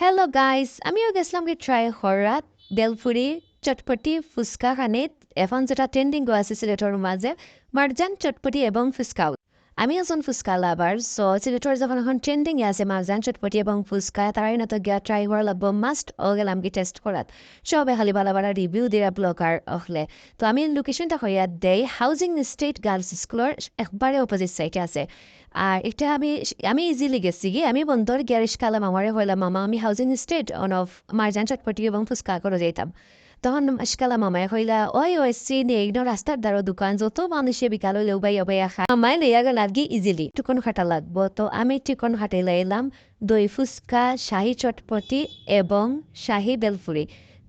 Hello guys আমিও গেছিলাম কি ট্রাই করাত বেলফুরি চটপটি ফুচকা খানিত এখন যেটা ট্রেন্ডিং গো আছে সিলেটর মাঝে মারজান চটপটি এবং ফুচকাও। আমি একজন ফুচকা লাভার সো সিলেটর যখন এখন ট্রেন্ডিং আছে মারজান চটপটি এবং ফুচকা তারাই না তো গিয়া ট্রাই করা লাগবো মাস্ট ও গেলাম কি টেস্ট করাত সবে খালি বালা বালা রিভিউ দিয়া ব্লগার অহলে তো আমি লোকেশনটা হইয়া দেই হাউজিং স্টেট গার্লস স্কুলের একবারে অপোজিট সাইডে আছে। আর এটা আমি আমি ইজিলি গেছি গিয়ে আমি বন্ধর গ্যারেজ কালাম আমারে হইলাম মামা, আমি হাউজিং স্টেট অন অফ মারজান চটপটি এবং ফুচকা করে যেতাম তখন আজকাল মামাই কইলা ওই ওই সিনে একদম রাস্তার দ্বারা দোকান যত মানুষে বিকাল হইলে উবাই অবাই খা মামাই লইয়া গেল আর কি ইজিলি টুকন খাটা লাগবো তো আমি টিকন খাটে লাইলাম দই ফুচকা শাহী চটপটি এবং শাহী বেলফুরি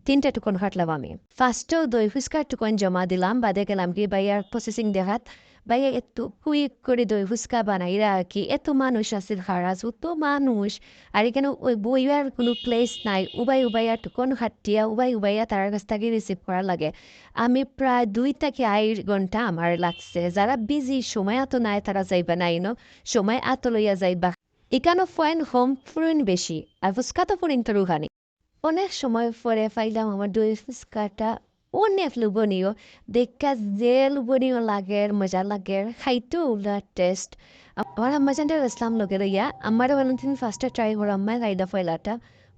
তিনটা টুকন খাটলাম আমি ফার্স্টেও দই ফুচকার টুকন জমা দিলাম বাদে গেলাম কি বাইয়ার প্রসেসিং দেখাত বাইয়া একটু কুইক করে দই ফুচকা বানাই রাখি এত মানুষ আছিল হারাজ অত মানুষ আর এখানে ওই বইয়ার কোনো প্লেস নাই উবাই উবাইয়া টুকন খাটিয়া উবাই উবাইয়া তার কাছ থেকে রিসিভ করা লাগে আমি প্রায় দুই থেকে আড়াই ঘণ্টা আমার লাগছে যারা বিজি সময় এত নাই তারা যাইবা নাই ন সময় এত লইয়া যাইবা এখানে ফাইন হোম ফুরিন বেশি আর ফুচকা তো ফুরিন তো রুহানি অনেক সময় পরে পাইলাম আমার দই ফুচকাটা অনেক লুবনীয় দেখা যে লুবনীয় লাগে মজা লাগে খাইতো ওলা টেস্ট আমার আম্মাজানটা ইসলাম লগে ইয়া আমার ভালোদিন ফার্স্টে ট্রাই করো আমার গাইডা ফয়লাটা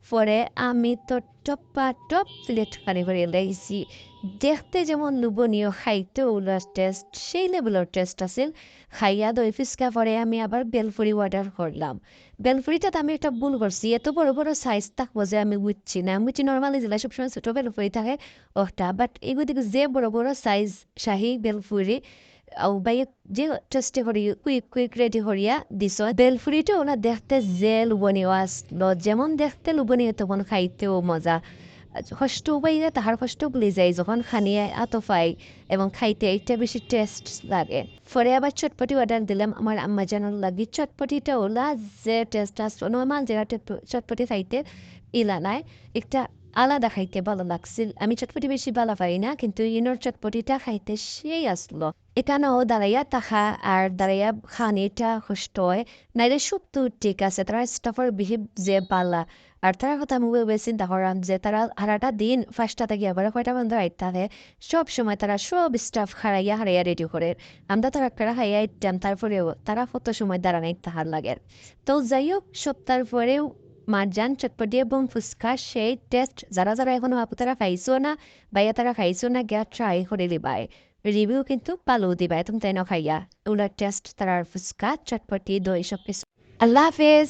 পরে আমি তো টপা টপ প্লেট কানি করে লাইছি দেখতে যেমন লুবনীয় খাইতে ওলা টেস্ট সেই লেভেলের টেস্ট আছিল। খাইয়া দই ফুচকা পরে আমি আবার বেলফুরি অর্ডার করলাম। বেলফুরিটাতে আমি একটা ভুল করছি, এত বড় বড় সাইজ থাকব যে আমি বুঝছি না। আমি বুঝছি নর্মালি জেলা সবসময় ছোটো বেলফুরি থাকে, ওটা বাট এগুলো যে বড় বড় সাইজ শাহি বেলফুরি ଆଉ বাই যে টেস্টে করি কুইক কুইক রেডি করিয়া দিছ বেলফুরিটা ওনা দেখতে যে লুবনীয় আসলো। যেমন দেখতে লুবনীয় তেমন খাইতেও মজা। কষ্ট পাইলে তাহার কষ্ট ভুলে যায়, যখন খানিয়ে আতফাই এবং খাইতে এটা বেশি টেস্ট লাগে। পরে আবার চটপটি অর্ডার দিলাম আমার আম্মা জানার লাগি চটপটিটা ওলা যে টেস্ট আসলো নর্মাল যেটা চটপটি খাইতে ইলা নাই, একটা আলাদা খাইতে ভালো লাগছিল। আমি চটপটি বেশি ভালো পাই না, কিন্তু ইনোর চটপটিটা খাইতে সেই আসলো এখানেও দাঁড়াইয়া তাহা আর দাঁড়াইয়া খানিটা কষ্ট হয়, নাইলে সব তো ঠিক আছে তারা স্টাফের বিহেভ যে বালা। আর তারা কথা আমি ওই চিন্তা করাম যে তারা হারাটা দিন ফার্স্টটা থেকে আবার কয়টা বন্ধ আইতারে সব সময় তারা সব স্টাফ হারাইয়া হারাইয়া রেডি করে। আমরা তারা কারা হাইয়া আইতাম তারপরেও তারা কত সময় দাঁড়ানাই তাহার লাগে। তো যাই হোক সব তারপরেও মারজান চটপটি এবং ফুচকা সেই টেস্ট যারা যারা এখনও আপু তারা খাইছো না, বাইয়া তারা খাইছো না, গিয়া ট্রাই করে দিবাই। রিভিউ কিন্তু পালো দিবাই, তুমি তাই না খাইয়া। ওগুলোর টেস্ট তারার ফুচকা চটপটি, দই সব কিছু। আল্লাহ হাফেজ।